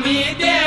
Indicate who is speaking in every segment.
Speaker 1: me Amidea.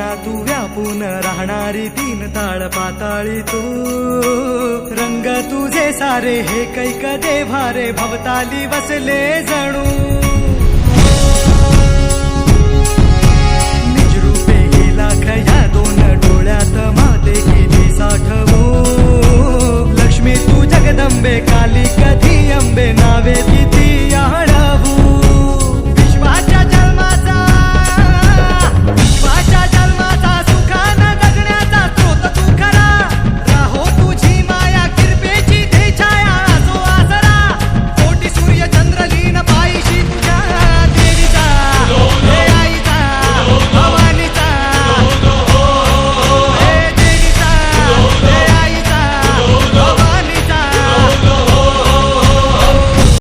Speaker 1: ना तू व्यापून राहणारी तीन ताळ पाताळी तू. रंग तुझे सारे हे कैक देवारे भवताली बसले जणू.